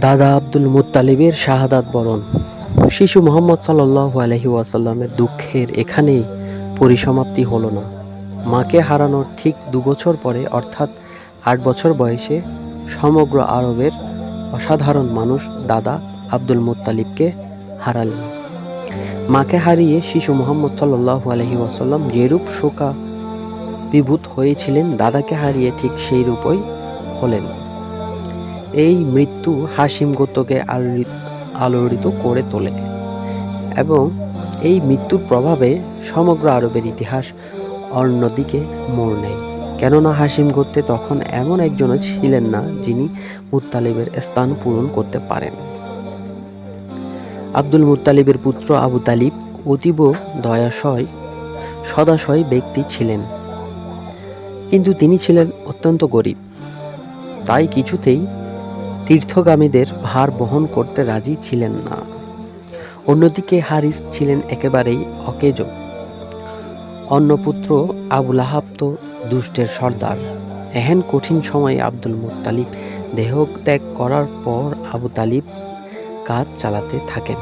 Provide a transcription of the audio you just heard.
দাদা আব্দুল মুত্তালিবের শাহাদাত বরণ। শিশু মোহাম্মদ সাল্লাল্লাহু আলহি ওয়াসাল্লামের দুঃখের এখানেই পরিসমাপ্তি হলো না। মাকে হারানোর ঠিক দু বছর পরে, অর্থাৎ আট বছর বয়সে, সমগ্র আরবের অসাধারণ মানুষ দাদা আব্দুল মুত্তালিবকে হারালেন। মাকে হারিয়ে শিশু মোহাম্মদ সাল্লাল্লাহু আলহি ওয়াসাল্লাম যেরূপ শোকা বিভূত হয়েছিলেন, দাদাকে হারিয়ে ঠিক সেই রূপই হলেন। এই মৃত্যু হাসিম গোত্রকে আলোড়ি- আলোড়িত করে তোলে এবং এই মৃত্যুর প্রভাবে সমগ্র আরবের ইতিহাস অন্যদিকে মোড় নেয়। কেননা হাসিম গোত্রে তখন এমন একজনও ছিলেন না যিনি মুত্তালিবের স্থান পূরণ করতে পারেন। আব্দুল মুত্তালিবের পুত্র আবু তালিব অতীব দয়াশয়, সদাশয় ব্যক্তি ছিলেন। কিন্তু তিনি ছিলেন অত্যন্ত গরিব। তাই কিছুতেই তীর্থগামীদের ভার বহন করতে রাজি ছিলেন না। অন্যদিকে হারিস ছিলেন একেবারেই অকেজ। অন্য পুত্র আবুল আহাব তো দুষ্টের সর্দার। এহেন কঠিন সময়ে আব্দুল দেহ ত্যাগ করার পর আবু তালিব কাজ চালাতে থাকেন।